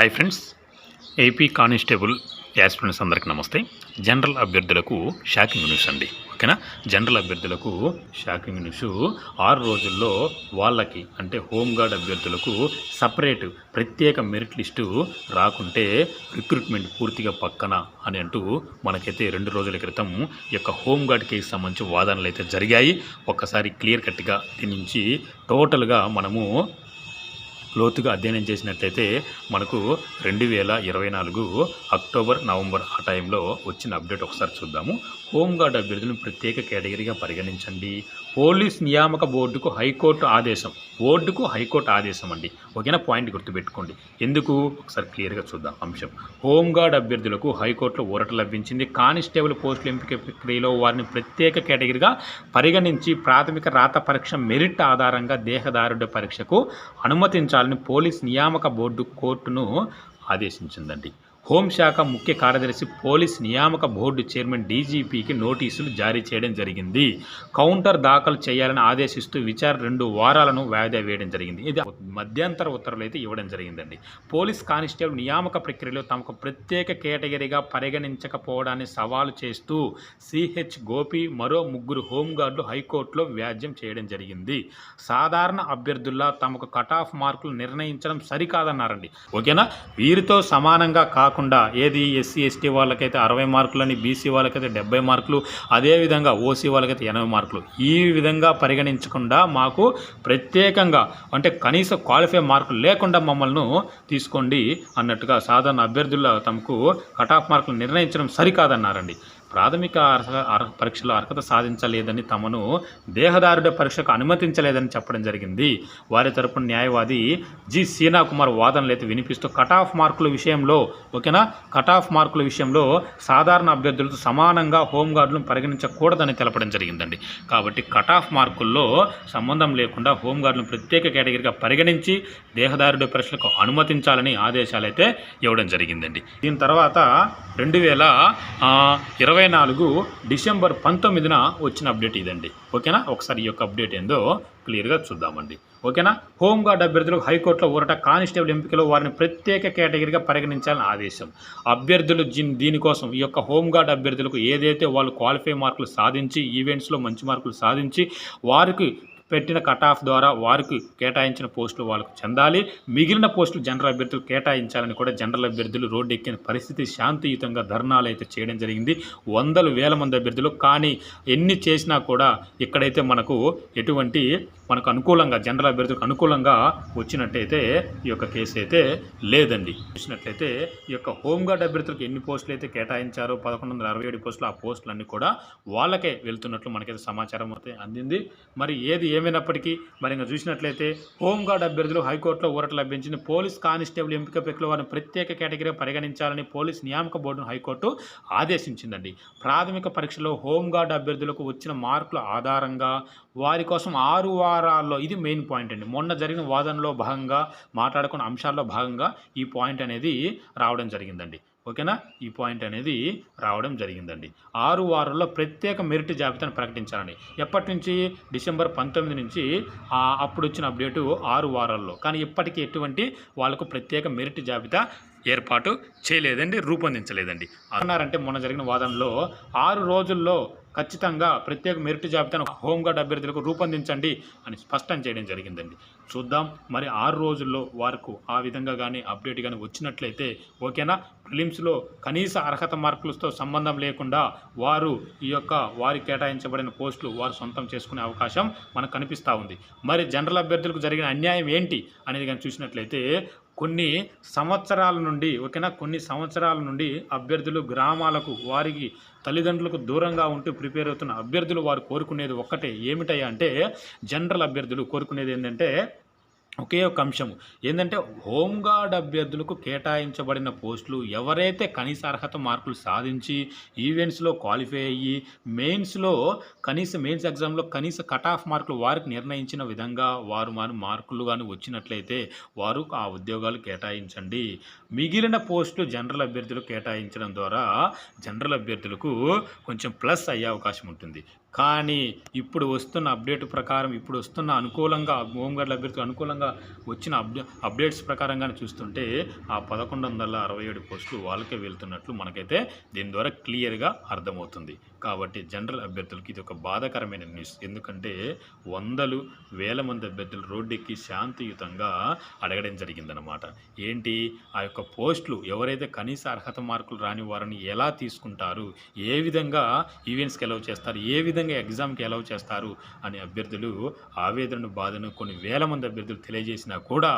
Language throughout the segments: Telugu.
Hi friends AP constable aspirants అందరికీ నమస్తే. జనరల్ అభ్యర్థులకు షాకింగ్ న్యూస్ అండి ఓకేనా? జనరల్ అభ్యర్థులకు షాకింగ్ న్యూస్. ఆరు రోజుల్లో వాళ్ళకి అంటే హోంగార్డ్ అభ్యర్థులకు సపరేట్ ప్రత్యేక మెరిట్ లిస్టు రాకుంటే రిక్రూట్మెంట్ పూర్తిగా పక్కన అని అంటూ మనకైతే రెండు రోజుల క్రితం ఈ యొక్క హోంగార్డ్ కేసు సంబంధించి వాదనలు అయితే జరిగాయి. ఒక్కసారి క్లియర్ కట్గా దీని నుంచి టోటల్గా మనము లోతుగా అధ్యయనం చేసినట్లయితే మనకు రెండు వేల ఇరవై నాలుగు అక్టోబర్ నవంబర్ ఆ టైంలో వచ్చిన అప్డేట్ ఒకసారి చూద్దాము. హోంగార్డ్ అభ్యర్థులను ప్రత్యేక కేటగిరీగా పరిగణించండి. పోలీస్ నియామక బోర్డుకు హైకోర్టు ఆదేశం. బోర్డుకు హైకోర్టు ఆదేశం అండి ఓకేనా? పాయింట్ గుర్తుపెట్టుకోండి. ఎందుకు? ఒకసారి క్లియర్గా చూద్దాం. అంశం. హోంగార్డ్ అభ్యర్థులకు హైకోర్టులో ఊరట లభించింది. కానిస్టేబుల్ పోస్టుల ఎంపిక ప్రక్రియలో వారిని ప్రత్యేక కేటగిరీగా పరిగణించి ప్రాథమిక రాత పరీక్ష మెరిట్ ఆధారంగా దేహదారుడి పరీక్షకు అనుమతించాలని పోలీస్ నియామక బోర్డు కోర్టును ఆదేశించిందండి. హోంశాఖ ముఖ్య కార్యదర్శి పోలీస్ నియామక బోర్డు చైర్మన్ డీజీపీకి నోటీసులు జారీ చేయడం జరిగింది. కౌంటర్ దాఖలు చేయాలని ఆదేశిస్తూ విచారణ రెండు వారాలను వాయిదా వేయడం జరిగింది. ఇది మధ్యంతర ఉత్తర్వులు అయితే ఇవ్వడం జరిగిందండి. పోలీస్ కానిస్టేబుల్ నియామక ప్రక్రియలో తమకు ప్రత్యేక కేటగిరీగా పరిగణించకపోవడాన్ని సవాలు చేస్తూ సిహెచ్ గోపి మరో ముగ్గురు హోంగార్డులు హైకోర్టులో వ్యాజ్యం చేయడం జరిగింది. సాధారణ అభ్యర్థుల్లా తమకు కట్ ఆఫ్ మార్కులు నిర్ణయించడం సరికాదన్నారండి. ఓకేనా? వీరితో సమానంగా కాకుండా ఏది ఎస్సీ ఎస్టీ వాళ్ళకైతే అరవై మార్కులని బీసీ వాళ్ళకైతే డెబ్బై మార్కులు అదేవిధంగా ఓసీ వాళ్ళకైతే ఎనభై మార్కులు. ఈ విధంగా పరిగణించకుండా మాకు ప్రత్యేకంగా అంటే కనీస క్వాలిఫై మార్కులు లేకుండా మమ్మల్ని తీసుకోండి అన్నట్టుగా సాధారణ అభ్యర్థుల తమకు కట్ ఆఫ్ మార్కులు నిర్ణయించడం సరికాదన్నారండి. ప్రాథమిక అర్హ పరీక్షలో అర్హత సాధించలేదని తమను దేహదారుడ పరీక్షకు అనుమతించలేదని చెప్పడం జరిగింది. వారి తరపున న్యాయవాది జి. సీనా కుమార్ వాదనలు అయితే వినిపిస్తూ కట్ ఆఫ్ మార్కుల విషయంలో ఓకేనా? కట్ ఆఫ్ మార్కుల విషయంలో సాధారణ అభ్యర్థులతో సమానంగా హోంగార్డులను పరిగణించకూడదని తెలపడం జరిగిందండి. కాబట్టి కట్ ఆఫ్ మార్కుల్లో సంబంధం లేకుండా హోంగార్డులను ప్రత్యేక కేటగిరీగా పరిగణించి దేహదారుడి పరీక్షలకు అనుమతించాలని ఆదేశాలు అయితే ఇవ్వడం జరిగిందండి. దీని తర్వాత రెండు వేల ఇరవై నాలుగు డిసెంబర్ పంతొమ్మిదిన వచ్చిన అప్డేట్ ఇదండి. ఓకేనా? ఒకసారి ఈ యొక్క అప్డేట్ ఏందో క్లియర్గా చూద్దామండి. ఓకేనా? హోంగార్డ్ అభ్యర్థులకు హైకోర్టులో ఊరట కానిస్టేబుల్ ఎంపికలో వారిని ప్రత్యేక కేటగిరీగా పరిగణించాలని ఆదేశం. అభ్యర్థులు దీనికోసం ఈ యొక్క హోంగార్డ్ అభ్యర్థులకు ఏదైతే వాళ్ళు క్వాలిఫై మార్కులు సాధించి ఈవెంట్స్లో మంచి మార్కులు సాధించి వారికి పెట్టిన కట్ ఆఫ్ ద్వారా వారికి కేటాయించిన పోస్టులు వాళ్ళకు చెందాలి. మిగిలిన పోస్టులు జనరల్ అభ్యర్థులు కేటాయించాలని కూడా జనరల్ అభ్యర్థులు రోడ్డు ఎక్కిన పరిస్థితి శాంతియుతంగా ధర్నాలు అయితే చేయడం జరిగింది. వందలు వేల మంది అభ్యర్థులు కానీ ఎన్ని చేసినా కూడా ఇక్కడైతే మనకు ఎటువంటి మనకు అనుకూలంగా జనరల్ అభ్యర్థులకు అనుకూలంగా వచ్చినట్టయితే ఈ యొక్క కేసు అయితే లేదండి. చూసినట్లయితే ఈ యొక్క హోంగార్డ్ అభ్యర్థులకు ఎన్ని పోస్టులు అయితే కేటాయించారో పదకొండు వందల అరవై ఏడు పోస్టులు ఆ పోస్టులన్నీ కూడా వాళ్ళకే వెళ్తున్నట్లు మనకైతే సమాచారం అయితే అందింది. మరి ఏది ఏమైనప్పటికీ మరి ఇంకా చూసినట్లయితే హోంగార్డ్ అభ్యర్థులు హైకోర్టులో ఊరట లభించింది. పోలీస్ కానిస్టేబుల్ ఎంపిక ప్రక్రియలో వారిని ప్రత్యేక కేటగిరీగా పరిగణించాలని పోలీస్ నియామక బోర్డును హైకోర్టు ఆదేశించిందండి. ప్రాథమిక పరీక్షలో హోంగార్డ్ అభ్యర్థులకు వచ్చిన మార్కుల ఆధారంగా వారి కోసం ఆరు వారాల్లో ఇది మెయిన్ పాయింట్ అండి. మొన్న జరిగిన వాదనలో భాగంగా మాట్లాడుకున్న అంశాల్లో భాగంగా ఈ పాయింట్ అనేది రావడం జరిగిందండి. ఓకేనా? ఈ పాయింట్ అనేది రావడం జరిగిందండి. ఆరు వారాల్లో ప్రత్యేక మెరిట్ జాబితాను ప్రకటించాలని ఎప్పటి నుంచి? డిసెంబర్ పంతొమ్మిది నుంచి అప్పుడు వచ్చిన అప్డేటు ఆరు వారాల్లో. కానీ ఇప్పటికీ ఎటువంటి వాళ్ళకు ప్రత్యేక మెరిట్ జాబితా ఏర్పాటు చేయలేదండి రూపొందించలేదండి. అన్నారంటే మొన్న జరిగిన వాదనలో ఆరు రోజుల్లో ఖచ్చితంగా ప్రత్యేక మెరిట్ జాబితాను హోంగార్డ్ అభ్యర్థులకు రూపొందించండి అని స్పష్టం చేయడం జరిగిందండి. చూద్దాం మరి ఆరు రోజుల్లో వారికి ఆ విధంగా కానీ అప్డేట్ కానీ వచ్చినట్లయితే ఓకేనా? ప్రిలిమ్స్లో కనీస అర్హత మార్కులతో సంబంధం లేకుండా వారు ఈ యొక్క వారికి కేటాయించబడిన పోస్టులు వారు సొంతం చేసుకునే అవకాశం మనకు కనిపిస్తూ ఉంది. మరి జనరల్ అభ్యర్థులకు జరిగిన అన్యాయం ఏంటి అనేది కానీ చూసినట్లయితే కొన్ని సంవత్సరాల నుండి ఓకేనా? కొన్ని సంవత్సరాల నుండి అభ్యర్థులు గ్రామాలకు వారికి తల్లిదండ్రులకు దూరంగా ఉంటూ ప్రిపేర్ అవుతున్న అభ్యర్థులు వారు కోరుకునేది ఒక్కటే ఏమిటయ్యా అంటే జనరల్ అభ్యర్థులు కోరుకునేది ఏంటంటే ఒకే ఒక అంశము. ఏంటంటే హోంగార్డ్ అభ్యర్థులకు కేటాయించబడిన పోస్టులు ఎవరైతే కనీస అర్హత మార్కులు సాధించి ఈవెంట్స్లో క్వాలిఫై అయ్యి మెయిన్స్లో కనీస మెయిన్స్ ఎగ్జామ్లో కనీస కట్ ఆఫ్ మార్కులు వారికి నిర్ణయించిన విధంగా వారు మన మార్కులు కానీ వచ్చినట్లయితే వారు ఆ ఉద్యోగాలు కేటాయించండి. మిగిలిన పోస్టులు జనరల్ అభ్యర్థులు కేటాయించడం ద్వారా జనరల్ అభ్యర్థులకు కొంచెం ప్లస్ అయ్యే అవకాశం ఉంటుంది. కానీ ఇప్పుడు వస్తున్న అప్డేట్ ప్రకారం ఇప్పుడు వస్తున్న అనుకూలంగా హోంగార్డుల అభ్యర్థులకు అనుకూలంగా వచ్చిన అప్డే అప్డేట్స్ ప్రకారంగానే చూస్తుంటే ఆ పదకొండు వందల అరవై ఏడు పోస్టులు వాళ్ళకే వెళ్తున్నట్లు మనకైతే దీని ద్వారా క్లియర్గా అర్థమవుతుంది. కాబట్టి జనరల్ అభ్యర్థులకి ఇది ఒక బాధాకరమైన న్యూస్. ఎందుకంటే వందలు వేల మంది అభ్యర్థులు రోడ్డెక్కి శాంతియుతంగా అడగడం జరిగిందనమాట ఏంటి? ఆ యొక్క పోస్టులు ఎవరైతే కనీస అర్హత మార్కులు రాని వారిని ఎలా తీసుకుంటారు? ఏ విధంగా ఈవెంట్స్కి ఎలవ్ చేస్తారు? ఏ విధంగా ఎగ్జామ్కి ఎలవ్ చేస్తారు? అని అభ్యర్థులు ఆవేదనను బాధను కొన్ని వేల మంది అభ్యర్థులు తెలియజేసినా కూడా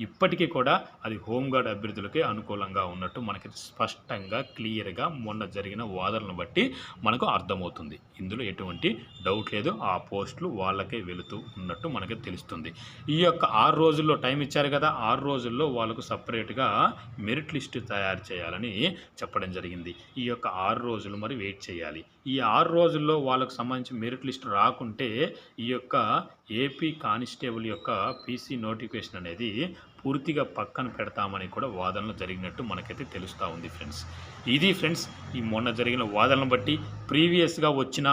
ఇప్పటికీ కూడా అది హోంగార్డ్ అభ్యర్థులకే అనుకూలంగా ఉన్నట్టు మనకి స్పష్టంగా క్లియర్గా మొన్న జరిగిన వాదనను బట్టి మనకు అర్థమవుతుంది. ఇందులో ఎటువంటి డౌట్ లేదు. ఆ పోస్టులు వాళ్ళకే వెళుతూ ఉన్నట్టు మనకి తెలుస్తుంది. ఈ యొక్క ఆరు రోజుల్లో టైం ఇచ్చారు కదా ఆరు రోజుల్లో వాళ్ళకు సపరేట్గా మెరిట్ లిస్ట్ తయారు చేయాలని చెప్పడం జరిగింది. ఈ యొక్క ఆరు రోజులు మరి వెయిట్ చేయాలి. ఈ ఆరు రోజుల్లో వాళ్ళకు సంబంధించి మెరిట్ లిస్ట్ రాకుంటే ఈ యొక్క ఏపీ కానిస్టేబుల్ యొక్క పీసీ నోటిఫికేషన్ అనేది పూర్తిగా పక్కన పెడతామని కూడా వాదనలు జరిగినట్టు మనకైతే తెలుస్తూ ఉంది ఫ్రెండ్స్. ఇది ఫ్రెండ్స్ ఈ మొన్న జరిగిన వాదనలను బట్టి ప్రీవియస్గా వచ్చిన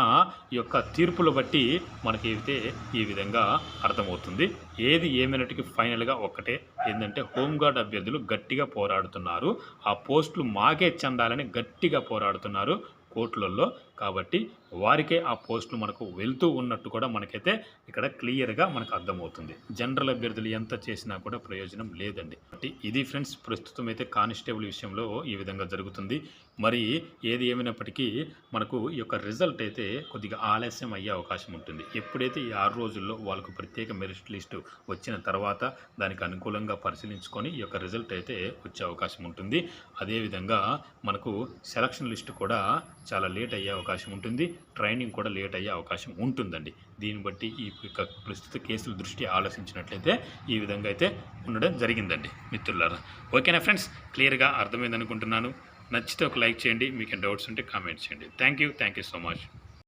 ఈ యొక్క తీర్పులు బట్టి మనకి అయితే ఈ విధంగా అర్థమవుతుంది. ఏది ఏమైనట్టుకి ఫైనల్గా ఒక్కటే ఏంటంటే హోంగార్డ్ అభ్యర్థులు గట్టిగా పోరాడుతున్నారు. ఆ పోస్టులు మాకే చెందాలని గట్టిగా పోరాడుతున్నారు కోర్టులలో. కాబట్టి వారికే ఆ పోస్టులు మనకు వెళ్తూ ఉన్నట్టు కూడా మనకైతే ఇక్కడ క్లియర్గా మనకు అర్థమవుతుంది. జనరల్ అభ్యర్థులు ఎంత చేసినా కూడా ప్రయోజనం లేదండి. ఇది ఫ్రెండ్స్ ప్రస్తుతం అయితే కానిస్టేబుల్ విషయంలో ఈ విధంగా జరుగుతుంది. మరి ఏది ఏమైనప్పటికీ మనకు ఈ యొక్క రిజల్ట్ అయితే కొద్దిగా ఆలస్యం అయ్యే అవకాశం ఉంటుంది. ఎప్పుడైతే ఈ ఆరు రోజుల్లో వాళ్ళకు ప్రత్యేక మెరిట్ లిస్టు వచ్చిన తర్వాత దానికి అనుకూలంగా పరిశీలించుకొని ఈ యొక్క రిజల్ట్ అయితే వచ్చే అవకాశం ఉంటుంది. అదేవిధంగా మనకు సెలక్షన్ లిస్టు కూడా చాలా లేట్ అయ్యే అవకాశం ఉంటుంది. ట్రైనింగ్ కూడా లేట్ అయ్యే అవకాశం ఉంటుందండి. దీన్ని బట్టి ఈ ప్రస్తుత కేసుల దృష్టి ఆలోచించినట్లయితే ఈ విధంగా అయితే ఉండడం జరిగిందండి మిత్రులారా. ఓకేనా ఫ్రెండ్స్? క్లియర్గా అర్థమైంది అనుకుంటున్నాను నచ్చితే ఒక లైక్ చేయండి. మీకు డౌట్స్ ఉంటే కామెంట్ చేయండి. Thank you. Thank you so much.